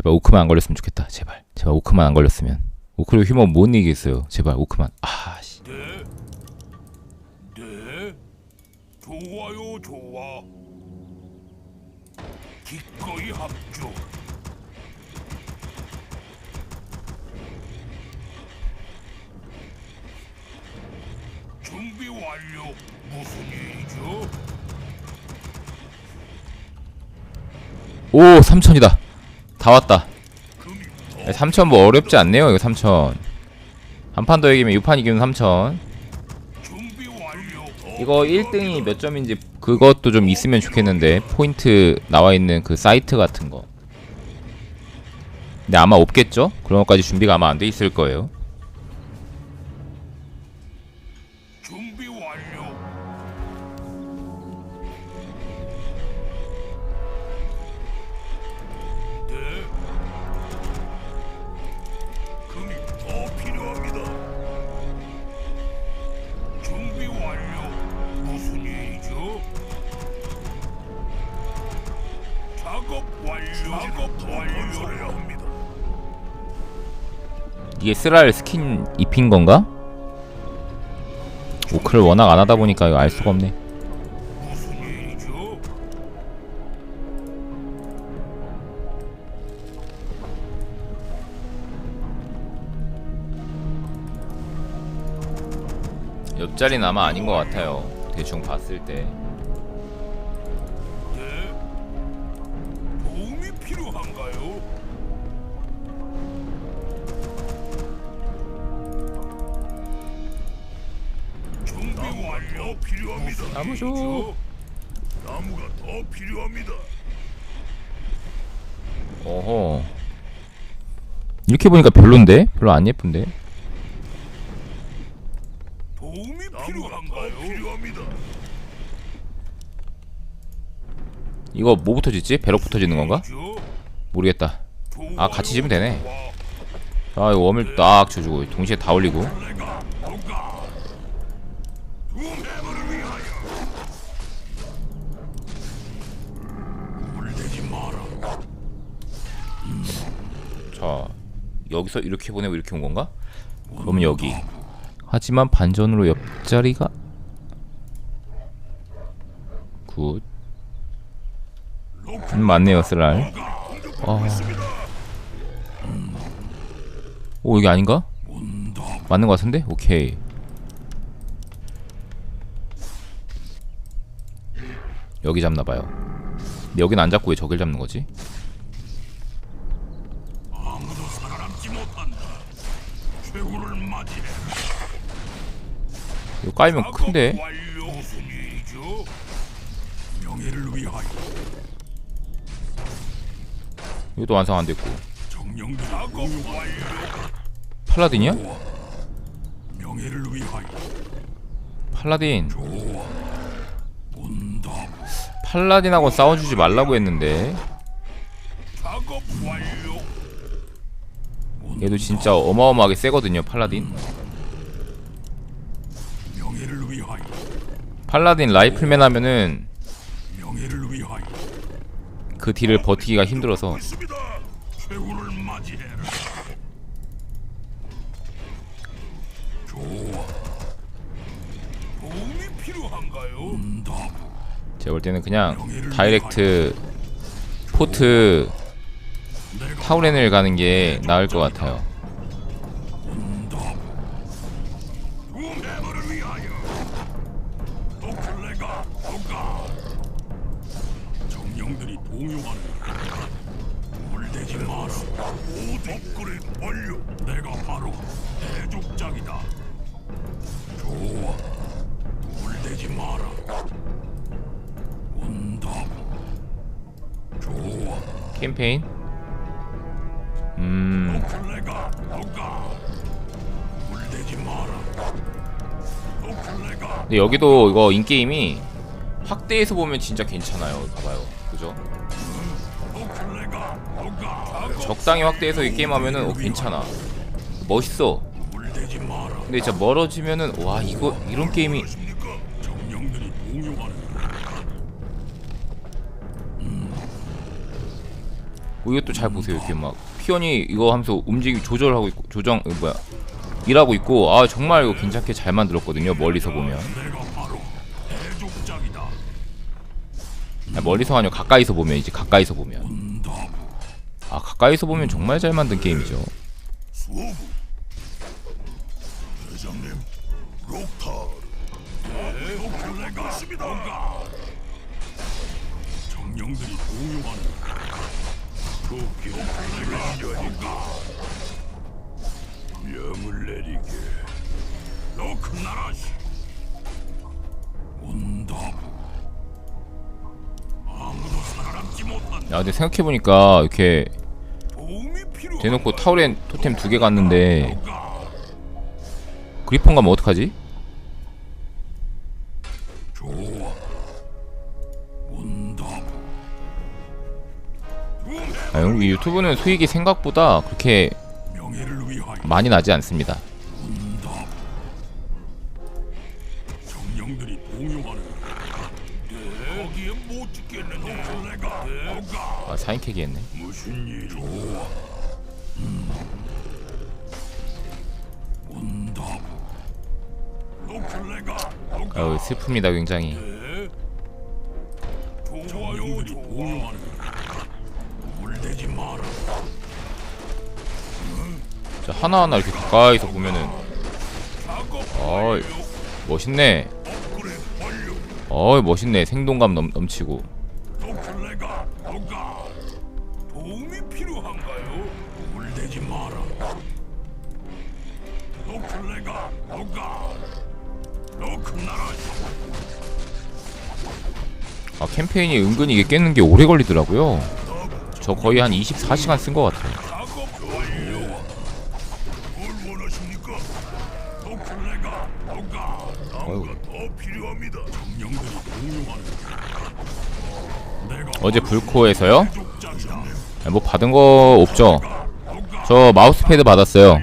제발 오크만 안 걸렸으면 좋겠다. 제발. 제발 오크만 안 걸렸으면. 오크를 휘면 못 이기겠어요. 제발 오크만. 아 씨. 네. 네. 좋아요, 좋아. 기꺼이 합주. 준비 완료. 무슨 일이죠? 오 3천이다. 다 왔다. 금이 3천 뭐 어렵지 않네요. 이거 3천. 한 판 더 이기면 6판 이기면 3천. 준비 완료. 이거 1등이 몇 점인지 그것도 좀 있으면 좋겠는데 포인트 나와 있는 그 사이트 같은 거. 근데 아마 없겠죠? 그런 것까지 준비가 아마 안 돼 있을 거예요. 이게 쓰랄 스킨 입힌 건가? 오크를 워낙 안 하다 보니까 이거 알 수가 없네. 옆자리는 아마 아닌 것 같아요. 대충 봤을 때. 나무 줘. 나무가 더 필요합니다. 어허. 이렇게 보니까 별론데? 별로 안 예쁜데? 도움이 필요한가요? 필요합니다. 이거 뭐부터 짓지? 배럭부터 짓는 건가? 죠? 모르겠다. 아, 같이 지면 되네. 아, 이거 웜을 딱 줘주고 동시에 다 올리고. 자, 여기서 이렇게 보내고 이렇게 온 건가? 그러면 여기. 하지만 반전으로 옆자리가 굿. 음, 맞네요, 쓰랄. 아. 오, 여기 아닌가? 맞는 것 같은데? 오케이. 여기 잡나봐요. 근데 여긴 안 잡고 왜 저길 잡는 거지? 이거 까이면 큰데? 완료. 무슨 일이죠? 명예를 위하여 이것도 완성 안 됐고. 정령들. 팔라딘이야? 명예를 위하여 팔라딘. 온다. 팔라딘하고 싸워주지 말라고 했는데 작업 완료. 얘도 진짜 어마어마하게 세거든요 팔라딘 명예를 위하여 팔라딘 라이플맨 하면은 그 딜을 버티기가 힘들어서? 온다. 제가 볼 때는 그냥 다이렉트 포트 타우렌을 가는 게 나을 것 같아요 캠페인? 음. 근데 여기도 이거 인게임이 확대해서 보면 진짜 괜찮아요. 봐봐요. 그죠? 적당히 확대해서 이 게임 하면은 어, 괜찮아. 멋있어. 근데 진짜 멀어지면은 와 이거 이런 게임이 동요하는 뭐 이것도 잘 보세요 이렇게 막 피언이 이거 하면서 움직이 조절하고 있고 조정 어, 뭐야 일하고 있고 아 정말 이거 괜찮게 잘 만들었거든요 멀리서 보면. 아, 멀리서 아니고 가까이서 보면 이제 가까이서 보면 아 가까이서 보면 정말 잘 만든 게임이죠. 정령들이 공용하는 도끼 노클레가 여니까 명을 내리게 노크나라시 온다부 아무도 살아남지 못한 야 근데 생각해보니까 이렇게. 대놓고 타우렌 토템 두 개 갔는데 그리폰 가면 어떡하지? 아, 이 유튜브는 수익이 생각보다 그렇게 많이 나지 않습니다. 네, 아 사인캐기 했네. 아유 슬픕니다 굉장히 자 하나하나 이렇게 가까이서 보면은. 어이 멋있네. 어이 멋있네. 생동감 넘, 넘치고. 아 캠페인이 은근히 이게 깨는 게 오래 걸리더라고요 저 거의 한 24시간 쓴 것 같아요. 어제 불코에서요? 아, 뭐 받은 거 없죠? 저 마우스패드 받았어요.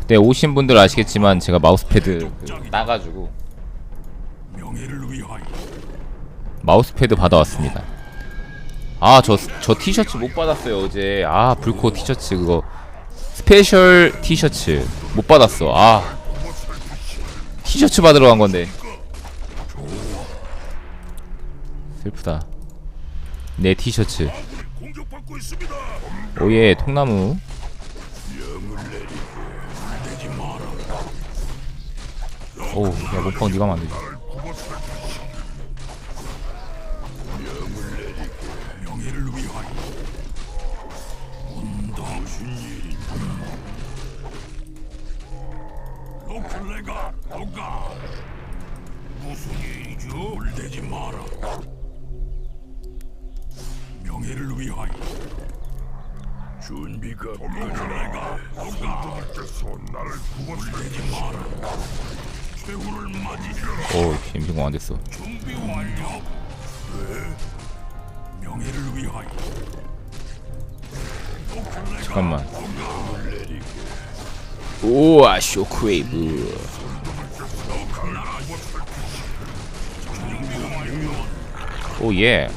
그때 오신 분들 아시겠지만 제가 마우스패드 그 따가지고 마우스패드 받아왔습니다 아 저 저 티셔츠 못 받았어요 어제. 아 불코 티셔츠 그거. 스페셜 티셔츠 못 받았어. 아. 티셔츠 받으러 간 건데. 슬프다. 내 티셔츠. 오예 통나무. 내지 마라. 오우 야 몸빵 니가 만들지 노클레가 뭐가? 무슨 일이죠? 물대지 마라. 명예를 위하여. 준비가 노클레가 뭐가? 선생님께서 나를 구원하지 마라. 최후를 맞이해라. 오우 임신공 안됐어. 준비 완료. 왜? 명예를 위하여. 잠깐만 우와 쇼크웨이브. 오예.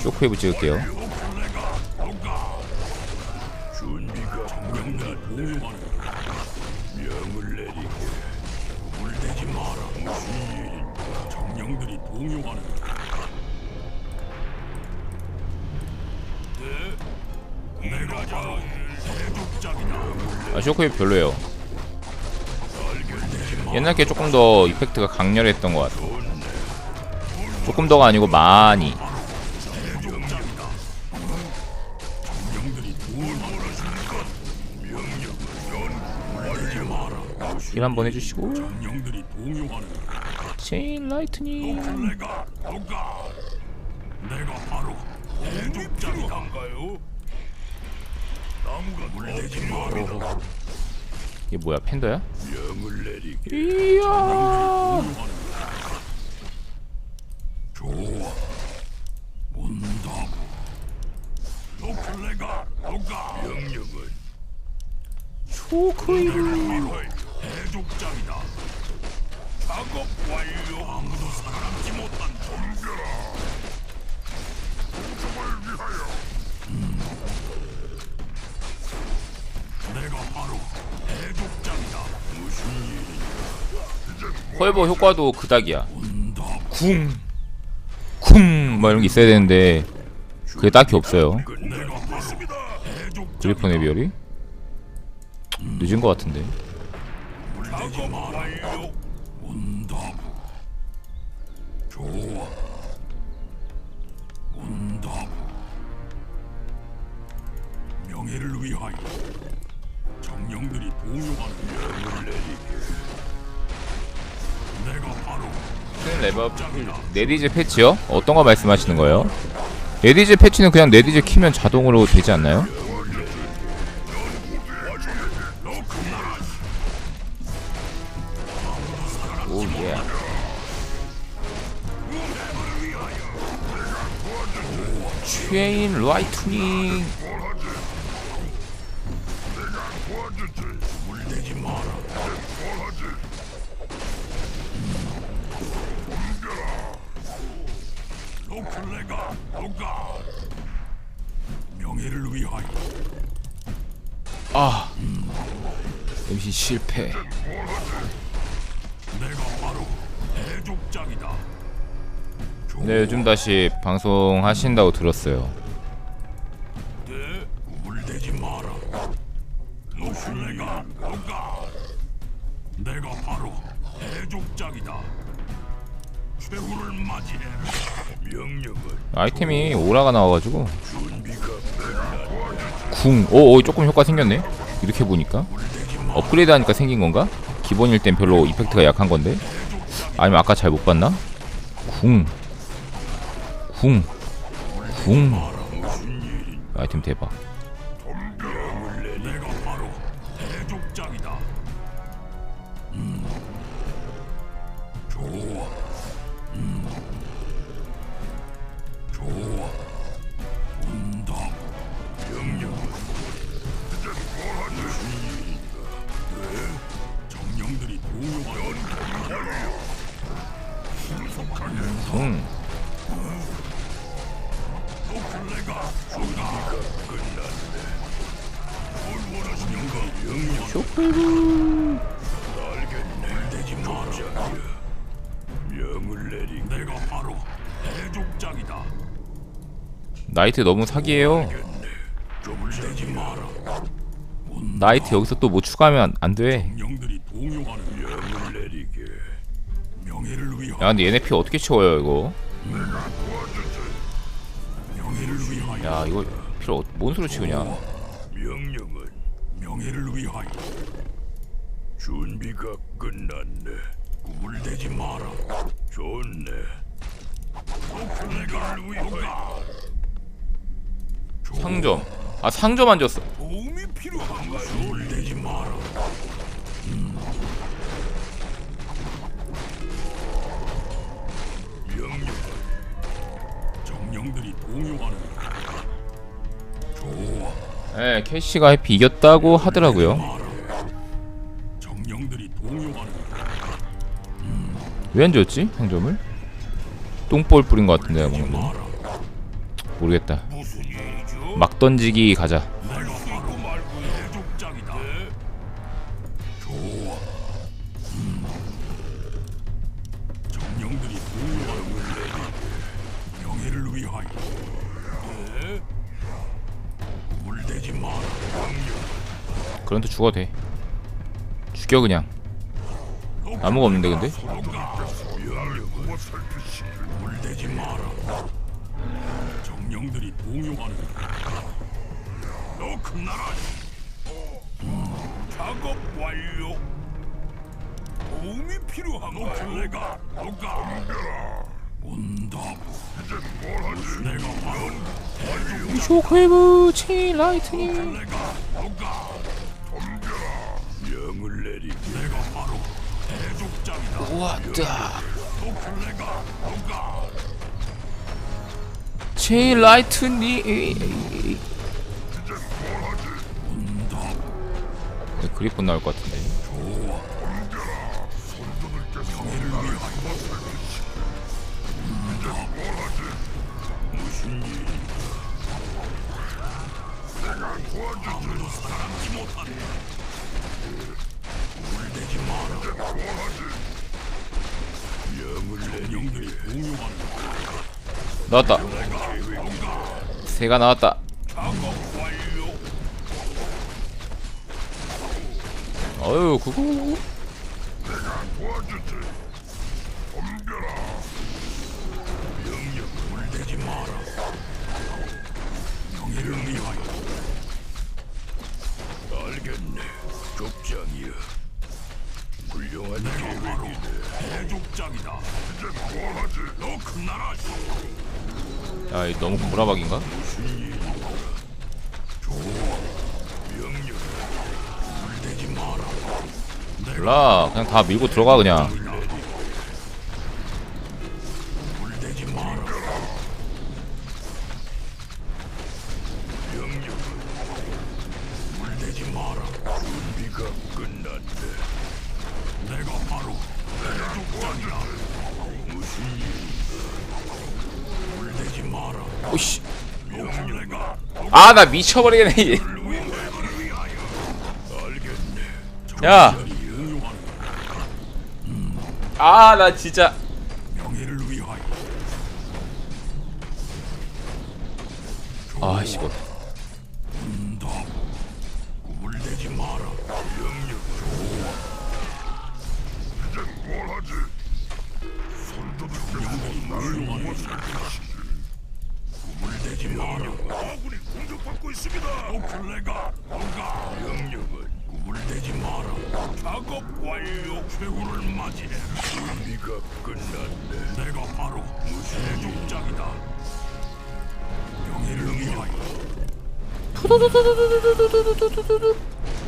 쇼크웨이브 찍을게요. 정령들이 동요하는 아 쇼크웨이브 별로예요. 옛날 게 조금 더 이펙트가 강렬했던 것 같아 조금 더가 아니고 많이. 일 한번 해주시고. 체인 라이트닝. 내가 바로 대족장이단가요? 이게 뭐야 팬더야? 이야! 좋아 온다고 노클레가 누가 명령은 쇼크웨이브 바로 대족장이다 작업 완료 아무도 살아남지 못한 공정을 내가 바 헐버 효과도 그닥이야. 쿵. 쿵! 뭐 이런 게 있어야 되는데 그게 딱히 없어요. 그리폰의 비열이 늦은 것 같은데 정령들이 동요하는 명을 내리게. 내가 바로 레벨업 네디즈 패치요? 어떤 거 말씀하시는 거예요? 네디즈 패치는 그냥 네디즈 키면 자동으로 되지 않나요? 오예 체인 라이트닝 실패. 네 요즘 다시 방송 하신다고 들었어요 네, 내가 바로 해족장이다. 최후를. 명령을 아이템이 오라가 나와가지고 준비가 궁, 오, 오 조금 효과 생겼네. 이렇게 보니까 업그레이드 하니까 생긴 건가? 기본일 땐 별로 이펙트가 약한 건데. 아니면 아까 잘 못 봤나? 궁, 궁, 궁. 아이템 대박. 명령. 해족장이다. 나이트 너무 사기예요. 나이트 여기서 또 뭐 추가하면 안 돼. 야 근데 얘네 피 어떻게 채워요 이거? 야 이거 피를 어, 뭔 수로 치우냐? 명령은 명예를 위하여. 준비가 끝났네. 꿈을 대지 마라. 좋네. 내가 위하여. 상점. 아 상점 안 줬어. 도움이 필요한가? 꿈을 대지 마라. 예, 캐시가 해피 이겼다고 하더라고요. 마라. 정령들이 동요하는 왜안 줬지 상점을? 똥볼 뿌린 것 같은데 마라. 모르겠다. 막 던지기 가자. 그런데 죽어도 돼. 죽여 그냥. 아무가 없는데 근데? 정령들이 동요하는 너큰 나라니. 음, 작업 완료. 도움이 필요한 노클레가 누가 온다. 이제 뭘 하지? 내가 쇼크웨이브 체인 라이트닝. 내가 누가 덤벼라. 명을 내리. 내가 바로 해족장이다. 왔다. 노클레가 누가 체인 라이트닝. 그리폰 나올 것 같은데. 무슨 일? 아무도 살아남지 못하네. 물대지 마라. 나왔다 새가 나왔다. 어유 그거. 명령 물대지 마라. 명예를 위하여. 알겠네. 족장이여. 훌륭한 계획이네. 대족장이다. 이제 뭐하지? 너큰 나라시. 야이 너무 고라박인가? 무슨 일인가? 좋아. 명령. 물대지 마라. 몰라 그냥 다 밀고 들어가 그냥 물대지 마라. 아 나 미쳐버리겠네. 야. 아 나 진짜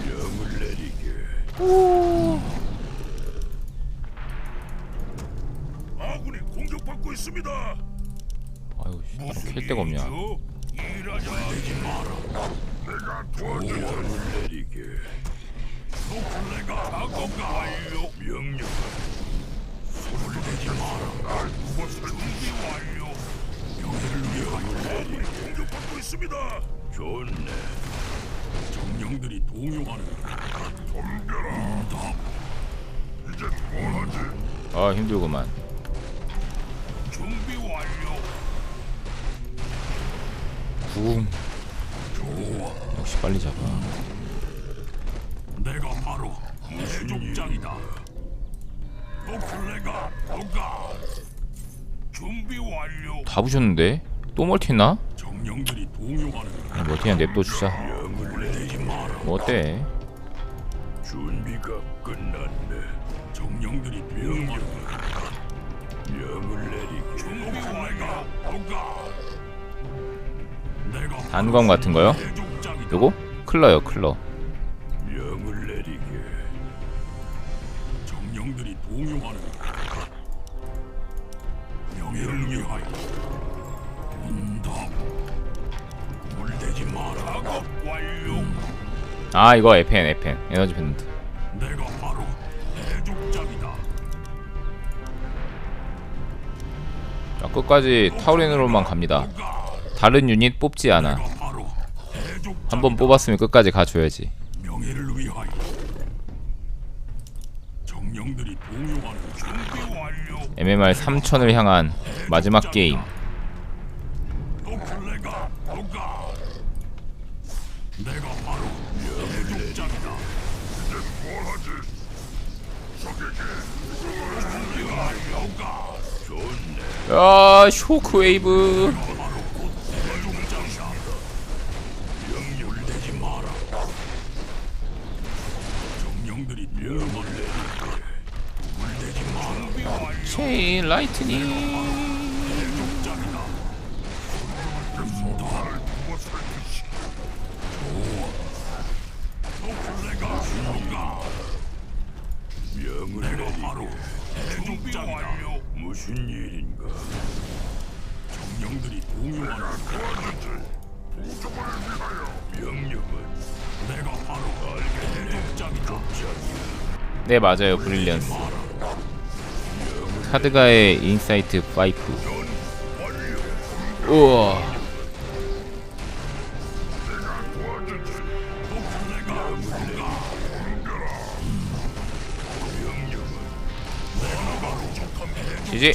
명을 내리게. 아군이 공격받고 있습니다. 아유 씨, 캘 데가 없냐 일하자. 내지 마라. 내가 도와주를 내리게. 노클레가 작업가 완료. 명령. 손을 대지 마라. 무엇을 준비 완료. 위하여 내리게. 공격받고 있습니다. 좋네. 정령들이 동요하는. 덤벼라. 답. 이제 뭘 하지? 아 힘들구만 준비 완료. 붐 좋아. 역시 빨리 잡아 내가 바로 대족장이다. 노클레가 누가 준비 완료. 다 부셨는데 또 멀티나? 정령들이 동요하는 아니, 뭐 그냥 냅둬 주자 명을 내지 마라. 뭐 어때 준비가 끝났네. 정령들이 내가 단검 같은 거요? 대족장이다. 요거? 클러요 클러 명을 내리게. 정령들이 동요하는 아 이거 에펜 에펜. 에너지 밴드. 내가 바로 대족장이다. 자 끝까지 타우린으로만 갑니다. 다른 유닛 뽑지 않아. 한 번 뽑았으면 끝까지 가줘야지. 명예를 위하여. 정령들이 동요하는 준비 완료. MMR 3000을 향한 마지막 게임 마라 준비 완료 체인 라이트닝 네 맞아요. 브릴리언스. 카드가의 인사이트 5 우와. 이제